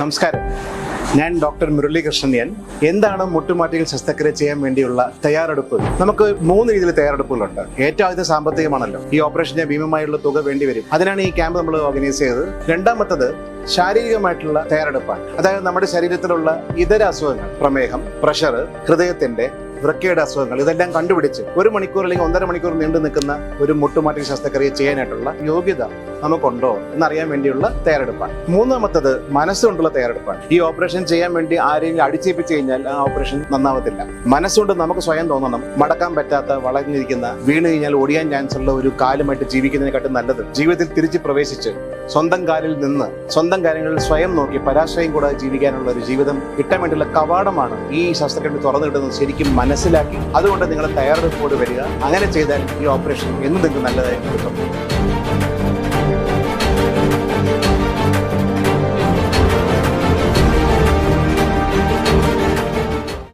നമസ്കാരം. ഞാൻ ഡോക്ടർ മുരളീകൃഷ്ണൻ എന്താണ് മുട്ടുമാറ്റികൾ ശസ്ത്രക്രിയ ചെയ്യാൻ വേണ്ടിയുള്ള തയ്യാറെടുപ്പ്? നമുക്ക് മൂന്ന് രീതിയിൽ തയ്യാറെടുപ്പുകളുണ്ട്. ഏറ്റവും ആദ്യത്തെ സാമ്പത്തികമാണല്ലോ. ഈ ഓപ്പറേഷന് ഭീമമായുള്ള തുക വേണ്ടി വരും. അതിനാണ് ഈ ക്യാമ്പ് നമ്മൾ ഓർഗനൈസ് ചെയ്തത്. രണ്ടാമത്തത് ശാരീരികമായിട്ടുള്ള തയ്യാറെടുപ്പാണ്. അതായത് നമ്മുടെ ശരീരത്തിലുള്ള ഇതര അസുഖങ്ങൾ പ്രമേഹം പ്രഷർ ഹൃദയത്തിന്റെ വൃക്കയുടെ അസുഖങ്ങൾ ഇതെല്ലാം കണ്ടുപിടിച്ച് ഒരു മണിക്കൂർ അല്ലെങ്കിൽ ഒന്നര മണിക്കൂർ നീണ്ടു നിൽക്കുന്ന ഒരു മുട്ടുമാറ്റി ശസ്ത്രക്രിയ ചെയ്യാനായിട്ടുള്ള യോഗ്യത നമുക്കുണ്ടോ എന്നറിയാൻ വേണ്ടിയുള്ള തയ്യാറെടുപ്പാണ്. മൂന്നാമത്തത് മനസ്സുകൊണ്ടുള്ള തയ്യാറെടുപ്പാണ്. ഈ ഓപ്പറേഷൻ ചെയ്യാൻ വേണ്ടി ആരെങ്കിലും അടിച്ചേപ്പിച്ച് കഴിഞ്ഞാൽ ആ ഓപ്പറേഷൻ നന്നാവത്തില്ല. മനസ്സുകൊണ്ട് നമുക്ക് സ്വയം തോന്നണം. മടക്കാൻ പറ്റാത്ത വളഞ്ഞിരിക്കുന്ന വീണ് കഴിഞ്ഞാൽ ഓടിയാൻ ചാൻസ് ഉള്ള ഒരു കാലുമായിട്ട് ജീവിക്കുന്നതിനെക്കാട്ടും നല്ലത്. ജീവിതത്തിൽ തിരിച്ച് പ്രവേശിച്ച് സ്വന്തം കാലിൽ നിന്ന് സ്വന്തം കാര്യങ്ങളിൽ സ്വയം നോക്കി പരാശ്രയം കൂടാതെ ജീവിക്കാനുള്ള ഒരു ജീവിതം കിട്ടാൻ വേണ്ടിയുള്ള കവാടമാണ് ഈ ശസ്ത്രക്രിയ തുറന്നു കിട്ടുന്നത് ശരിക്കും മനസ്സിലാക്കി. അതുകൊണ്ട് നിങ്ങൾ തയ്യാറെടുപ്പോട് വരിക. അങ്ങനെ ചെയ്താൽ ഈ ഓപ്പറേഷൻ എന്നും നിങ്ങൾക്ക് നല്ലതായിട്ട് കിട്ടും.